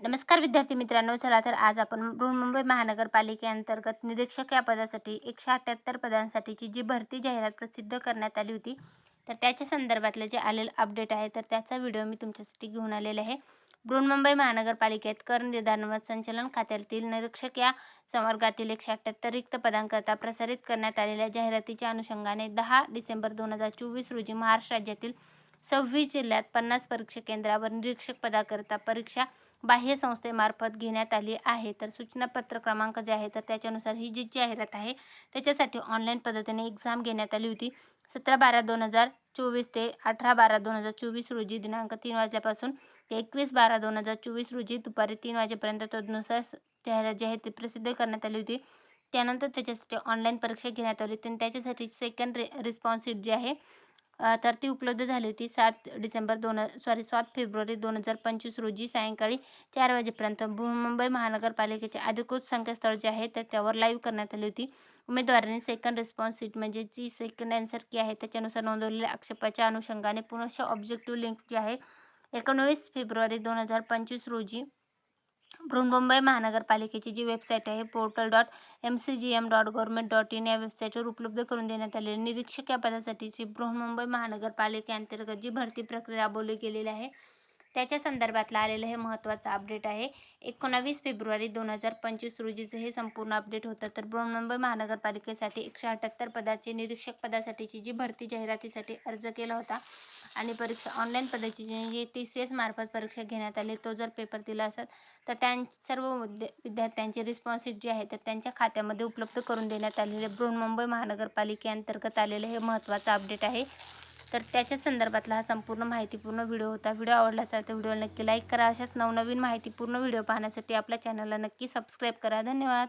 नमस्कार विद्यार्थी मित्रांनो चला तर आज आपण बृहन्मुंबई महानगरपालिकेअंतर्गत निरीक्षक या पदासाठी एकशे अठ्ठ्याहत्तर पदांसाठीची जी भरती जाहिरात प्रसिद्ध करण्यात आली होती तर त्याच्या संदर्भातले जे आलेलं अपडेट आहे तर त्याचा व्हिडिओ मी तुमच्यासाठी घेऊन आलेला आहे. बृहन्मुंबई महानगरपालिकेत कर निर्धारण व संचलन खात्यातील निरीक्षक या संवर्गातील एकशे अठ्ठ्याहत्तर रिक्त पदांकरता प्रसारित करण्यात आलेल्या जाहिरातीच्या अनुषंगाने दहा डिसेंबर दोन हजार चोवीस रोजी महाराष्ट्र राज्यातील सव्वीस जिल्ह्यात पन्नास परीक्षा केंद्रावर निरीक्षक पदाकरता परीक्षा बाह्य संस्थेमार्फत घेण्यात आली आहे. तर सूचनापत्र क्रमांक जे आहे तर त्याच्यानुसार ही जी जाहिरात आहे त्याच्यासाठी ऑनलाईन पद्धतीने एक्झाम घेण्यात आली होती. सतरा बारा दोन हजार चोवीस ते अठरा बारा दोन हजार चोवीस रोजी दिनांक तीन वाजल्यापासून ते एकवीस बारा दोन हजार चोवीस रोजी दुपारी तीन वाजेपर्यंत तदनुसार जाहिरात जी आहे ती प्रसिद्ध करण्यात आली होती. त्यानंतर त्याच्यासाठी ऑनलाईन परीक्षा घेण्यात आली होती. आणि त्याच्यासाठी सेकंड रि रिस्पॉन्स जी आहे तर ती उपलब्ध झाली होती सात डिसेंबर दोन सॉरी सात फेब्रुवारी दोन हजार पंचवीस रोजी सायंकाळी चार वाजेपर्यंत. मुंबई महानगरपालिकेचे अधिकृत संकेतस्थळ जे आहे तर त्यावर लाईव्ह करण्यात आली होती. उमेदवारांनी सेकंड रिस्पॉन्स सीट म्हणजे जी सेकंड आन्सर की आहे त्याच्यानुसार नोंदवलेल्या आक्षेपाच्या अनुषंगाने पुनश ऑब्जेक्टिव्ह लिंक जी आहे एकोणवीस फेब्रुवारी दोन हजार पंचवीस रोजी बृहन्मुंबई महानगरपालिकेची जी वेबसाईट आहे portal dot M C G M dot government dot in या वेबसाईटवर उपलब्ध करून देण्यात आलेली निरीक्षक या पदासाठीची बृहन्मुंबई महानगरपालिकेअंतर्गत जी भरती प्रक्रिया राबवली गेलेली आहे त्याच्या संदर्भातलं आलेलं हे महत्त्वाचं अपडेट आहे. एकोणावीस फेब्रुवारी दोन हजार पंचवीस रोजीचं हे संपूर्ण अपडेट होतं. तर बृहन्मुंबई महानगरपालिकेसाठी एकशे अठ्ठ्याहत्तर पदाचे निरीक्षक पदासाठीची जी भरती जाहिरातीसाठी अर्ज केला होता आणि परीक्षा ऑनलाईन पद्धतीची जी टी सी एस मार्फत परीक्षा घेण्यात आली तो जर पेपर दिला असत तर त्या सर्व विद्या विद्यार्थ्यांची रिस्पॉन्स जी आहे तर त्यांच्या खात्यामध्ये उपलब्ध करून देण्यात आलेले बृहन्मुंबई महानगरपालिकेअंतर्गत आलेलं हे महत्त्वाचं अपडेट आहे. तर त्याच्या संदर्भातला हा संपूर्ण माहितीपूर्ण व्हिडिओ होता. व्हिडिओ आवडला असेल तर व्हिडिओला नक्की लाईक करा. अशाच नवनवीन माहितीपूर्ण व्हिडिओ पाहण्यासाठी आपल्या चॅनलला नक्की सबस्क्राईब करा. धन्यवाद.